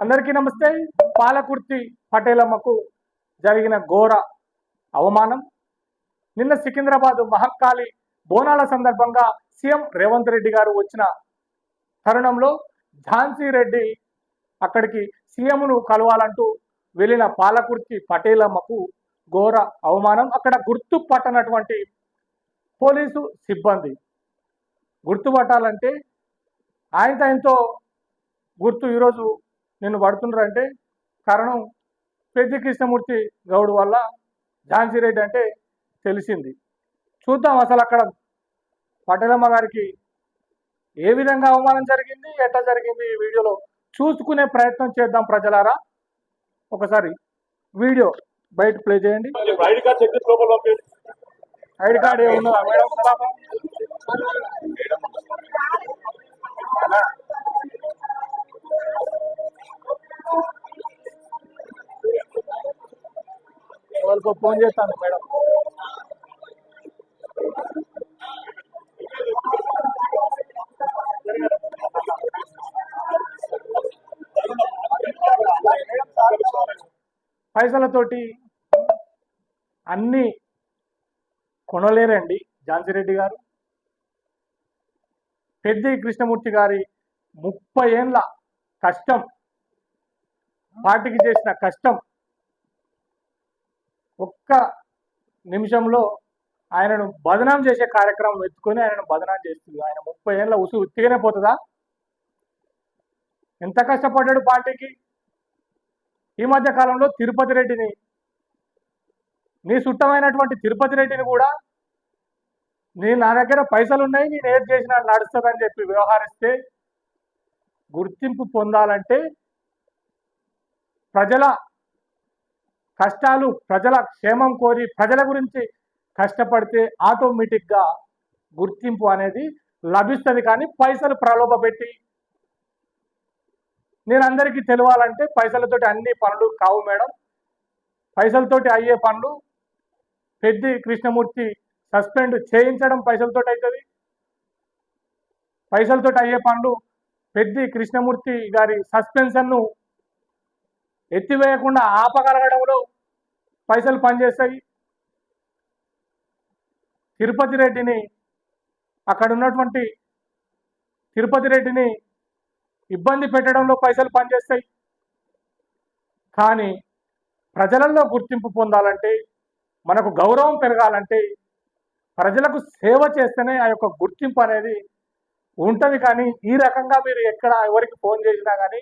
అందరికీ నమస్తే. పాలకుర్తి పటేలమ్మకు జరిగిన ఘోర అవమానం. నిన్న సికింద్రాబాద్ మహంకాళి బోనాల సందర్భంగా సీఎం రేవంత్ రెడ్డి గారు వచ్చిన తరుణంలో ఝాన్సీ రెడ్డి అక్కడికి సీఎంను కలవాలంటూ వెళ్ళిన పాలకుర్తి పటేలమ్మకు ఘోర అవమానం. అక్కడ గుర్తుపట్టనటువంటి పోలీసు సిబ్బంది గుర్తుపట్టాలంటే ఆయనతో ఆయనతో గుర్తు ఈరోజు నిన్ను పడుతున్నారంటే కారణం పెద్ద కృష్ణమూర్తి గౌడ్ వల్ల ఝాన్సీ రెడ్డి అంటే తెలిసింది. చూద్దాం అసలు అక్కడ పటేలమ్మ గారికి ఏ విధంగా అవమానం జరిగింది ఎట్లా జరిగింది ఈ వీడియోలో చూసుకునే ప్రయత్నం చేద్దాం ప్రజలారా. ఒకసారి వీడియో బయట ప్లే చేయండి. ఐడి కార్డు ఏమున్నదా మేడం. వరకు ఫోన్ చేస్తాను మేడం. పైసలతోటి అన్ని కొనలేరండి ఝాన్సీ రెడ్డి గారు. పెద్ద కృష్ణమూర్తి గారి ముప్పై ఏండ్ల కష్టం పార్టీకి చేసిన కష్టం ఒక్క నిమిషంలో ఆయనను బదనాం చేసే కార్యక్రమం ఎత్తుకొని ఆయనను బదనాం చేస్తుంది. ఆయన ముప్పై ఏళ్ళ ఉసు ఉత్తిగానే పోతుందా? ఎంత కష్టపడ్డాడు పార్టీకి? ఈ మధ్య కాలంలో తిరుపతి రెడ్డిని నీ సుట్టమైనటువంటి తిరుపతి రెడ్డిని కూడా నీ నా దగ్గర పైసలు ఉన్నాయి నేను ఏది చేసినా నడుస్తుందని చెప్పి వ్యవహరిస్తే గుర్తింపు పొందాలంటే ప్రజల కష్టాలు ప్రజల క్షేమం కోరి ప్రజల గురించి కష్టపడితే ఆటోమేటిక్గా గుర్తింపు అనేది లభిస్తుంది. కానీ పైసలు ప్రలోభ పెట్టి నేను అందరికీ తెలియాలంటే పైసలతోటి అన్ని పనులు కావు మేడం. పైసలతోటి అయ్యే పనులు పెద్ది కృష్ణమూర్తి సస్పెండ్ చేయించడం పైసలతోటి అవుతుంది పైసలతోటి అయ్యే పనులు పెద్ది కృష్ణమూర్తి గారి సస్పెన్షన్ను ఎత్తివేయకుండా ఆపగలగడంలో పైసలు పనిచేస్తాయి. తిరుపతి రెడ్డిని అక్కడ ఉన్నటువంటి తిరుపతి రెడ్డిని ఇబ్బంది పెట్టడంలో పైసలు పనిచేస్తాయి. కానీ ప్రజలలో గుర్తింపు పొందాలంటే మనకు గౌరవం పెరగాలంటే ప్రజలకు సేవ చేస్తేనే ఆ యొక్క గుర్తింపు అనేది ఉంటుంది. కానీ ఈ రకంగా మీరు ఎక్కడ ఎవరికి ఫోన్ చేసినా కానీ